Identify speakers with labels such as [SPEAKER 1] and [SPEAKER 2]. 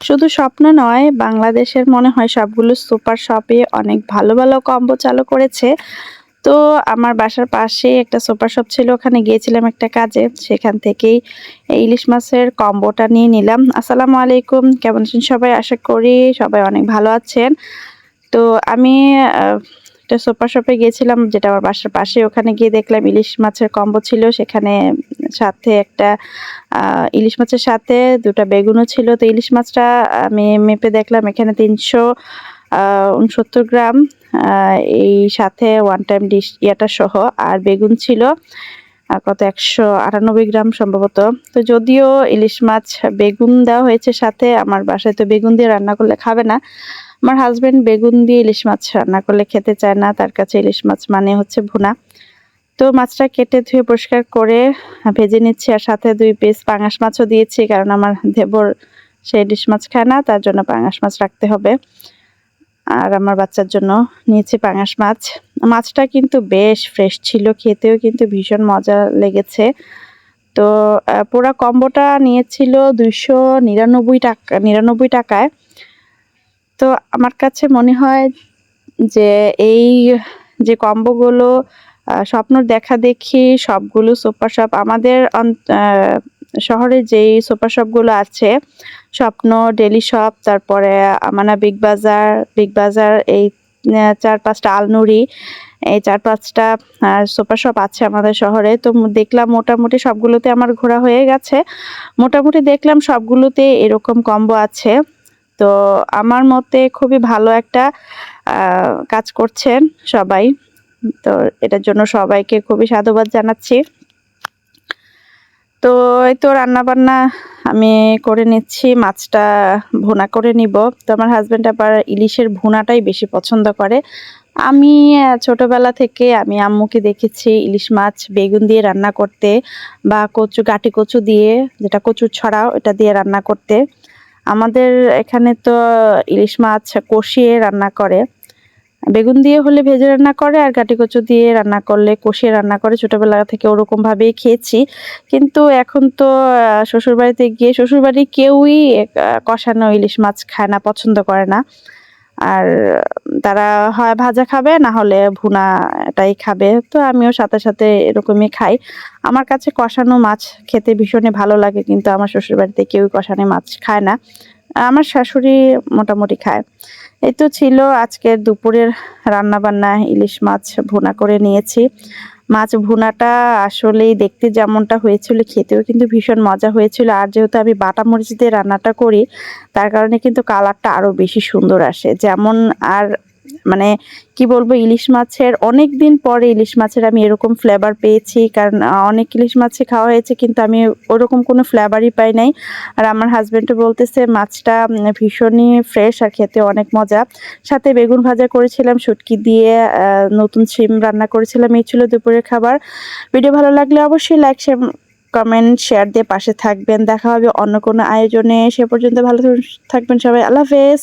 [SPEAKER 1] শুধু স্বপ্ন নয়, বাংলাদেশের মনে হয় সবগুলো সুপার শপে অনেক ভালো ভালো কম্বো চালু করেছে। তো আমার বাসার পাশে একটা সুপার শপ ছিল, ওখানে গিয়েছিলাম একটা কাজে। সেখান থেকেই এই ইলিশ মাছের কম্বোটা নিয়ে নিলাম। আসসালামু আলাইকুম, কেমন আছেন সবাই? আশা করি সবাই অনেক ভালো আছেন। তো আমি একটা সুপার শপে গিয়েছিলাম, যেটা আমার বাসার পাশে ওখানে গিয়ে দেখলাম ইলিশ মাছের কম্বো ছিল, সেখানে সাথে একটা ইলিশ মাছের সাথে, দুটো বেগুনও ছিল। তো ইলিশ মাছটা আমি মেপে দেখলাম, এখানে তিনশো উনসত্তর গ্রাম। এই সাথে ওয়ান টাইম ডিশ ইয়াটা সহ। আর বেগুন ছিল কত, একশো আটানব্বই গ্রাম সম্ভবত। তো যদিও ইলিশ মাছ বেগুন দেওয়া হয়েছে সাথে, আমার বাসায় তো বেগুন দিয়ে রান্না করলে খাবে না। আমার হাজব্যান্ড বেগুন দিয়ে ইলিশ মাছ রান্না করলে খেতে চায় না, তার কাছে ইলিশ মাছ মানে হচ্ছে ভুনা। তো মাছটা কেটে ধুয়ে পরিষ্কার করে ভেজে নিচ্ছি আর সাথে দুই পিস পাঙাশ মাছও দিয়েছি, কারণ আমার দেবর সেই ডিশ মাছ খায় না, তার জন্য পাঙাশ মাছ রাখতে হবে। আর আমার বাচ্চার জন্য নিয়েছি পাঙাশ মাছ। মাছটা কিন্তু বেশ ফ্রেশ ছিল, খেতেও কিন্তু ভীষণ মজা লেগেছে। তো পুরা কম্বোটা নিয়েছিল দুইশো নিরানব্বই টাকা, নিরানব্বই টাকায়। তো আমার কাছে মনে হয় যে এই যে কম্বোগুলো স্বপ্ন দেখা দেখি সবগুলো সুপার শপ আমাদের শহরে যেই সুপার শপগুলো আছে, স্বপ্ন, ডেলি শপ, তারপরে আমানা বিগ বাজার বিগ বাজার এই চার পাঁচটা আলনুরি, এই চার পাঁচটা সুপার শপ আছে আমাদের শহরে। তো দেখলাম মোটামুটি সবগুলোতে আমার ঘোরা হয়ে গেছে। মোটামুটি দেখলাম সবগুলোতে এরকম কম্বো আছে। তো আমার মতে খুবই ভালো একটা কাজ করছেন সবাই। তো এটার জন্য সবাইকে খুবই সাধুবাদ জানাচ্ছি। তো এই তো রান্না বান্না আমি করে নিচ্ছি, মাছটা ভুনা করে নিব। তো আমার হাজব্যান্ড আবার ইলিশের ভুনাটাই বেশি পছন্দ করে। আমি ছোটবেলা থেকে আমি আম্মুকে দেখেছি ইলিশ মাছ বেগুন দিয়ে রান্না করতে বা কচু, গাটি কচু দিয়ে, যেটা কচুর ছড়া ওটা দিয়ে রান্না করতে। আমাদের এখানে তো ইলিশ মাছ কষিয়ে রান্না করে। বেগুন দিয়ে হলে ভেজে রান্না করে আর গাটি কচু দিয়ে রান্না করলে, কষিয়ে রান্না করে ছোটোবেলা থেকে ওরকম ভাবেই খেয়েছি। কিন্তু এখন তো শ্বশুরবাড়িতে গিয়ে শ্বশুরবাড়ি কেউই কষানো ইলিশ মাছ খায় না, পছন্দ করে না। আর তারা হয় ভাজা খাবে, না হলে ভুনা এটাই খাবে। তো আমিও সাথে সাথে এরকমই খাই। আমার কাছে কষানো মাছ খেতে ভীষণই ভালো লাগে, কিন্তু আমার শ্বশুরবাড়িতে কেউই কষানো মাছ খায় না। আমার শাশুড়ি মোটামুটি খায়। এই তো ছিল আজকের দুপুরের রান্না বান্না ইলিশ মাছ ভুনা করে নিয়েছি। মাছ ভুনাটা আসলেই দেখতে যেমনটা হয়েছিল, খেতেও কিন্তু ভীষণ মজা হয়েছিল। আর যেহেতু আমি বাটা মরিচ দিয়ে রান্নাটা করি, তার কারণে কিন্তু কালারটা আরও বেশি সুন্দর আসে। যেমন আর মানে কি বলব, ইলিশ মাছের অনেক দিন পরে ইলিশ মাছের আমি এরকম ফ্লেভার পেয়েছি। কারণ অনেক ইলিশ মাছই খাওয়া হয়েছে, কিন্তু আমি ওরকম কোনো ফ্লেভারই পাই নাই। আর আমার হাজব্যান্ডও বলতেছে, মাছটা ভীষণই ফ্রেশ আর খেতে অনেক মজা। সাথে বেগুন ভাজা করেছিলাম, শুটকি দিয়ে নতুন সিম রান্না করেছিলাম। এই ছিল দুপুরের খাবার। ভিডিও ভালো লাগলে অবশ্যই লাইক কমেন্ট শেয়ার দিয়ে পাশে থাকবেন। দেখা হবে অন্য কোনো আয়োজনে। সে পর্যন্ত ভালো থাকবেন সবাই। আল্লাহ হাফেজ।